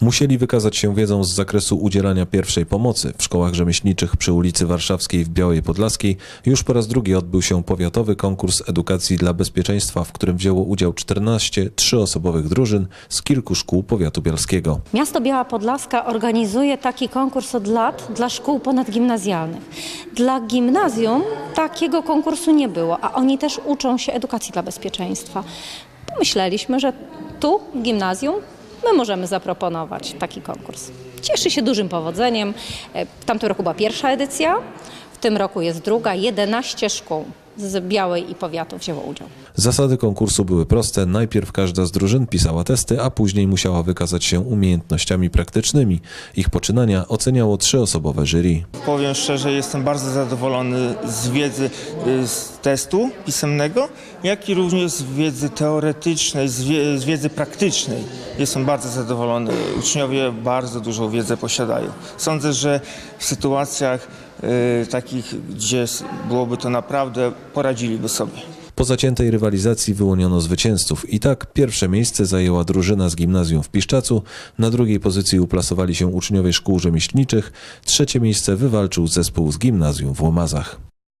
Musieli wykazać się wiedzą z zakresu udzielania pierwszej pomocy. W szkołach rzemieślniczych przy ulicy Warszawskiej w Białej Podlaskiej już po raz drugi odbył się powiatowy konkurs edukacji dla bezpieczeństwa, w którym wzięło udział 14 trzyosobowych drużyn z kilku szkół powiatu bielskiego. Miasto Biała Podlaska organizuje taki konkurs od lat dla szkół ponadgimnazjalnych. Dla gimnazjum takiego konkursu nie było, a oni też uczą się edukacji dla bezpieczeństwa. Pomyśleliśmy, że tu, gimnazjum, my możemy zaproponować taki konkurs. Cieszy się dużym powodzeniem. E, W tamtym roku była pierwsza edycja, w tym roku jest druga. 11 szkół z Białej i powiatu wzięło udział. Zasady konkursu były proste. Najpierw każda z drużyn pisała testy, a później musiała wykazać się umiejętnościami praktycznymi. Ich poczynania oceniało trzyosobowe jury. Powiem szczerze, jestem bardzo zadowolony z wiedzy y, z testu pisemnego, jak i również z wiedzy teoretycznej, z, wie, z wiedzy praktycznej. Jestem bardzo zadowolony. Uczniowie bardzo dużą wiedzę posiadają. Sądzę, że w sytuacjach takich, gdzie byłoby to naprawdę, poradziliby sobie. Po zaciętej rywalizacji wyłoniono zwycięzców i tak pierwsze miejsce zajęła drużyna z gimnazjum w Piszczacu, na drugiej pozycji uplasowali się uczniowie szkół rzemieślniczych, trzecie miejsce wywalczył zespół z gimnazjum w Łomazach.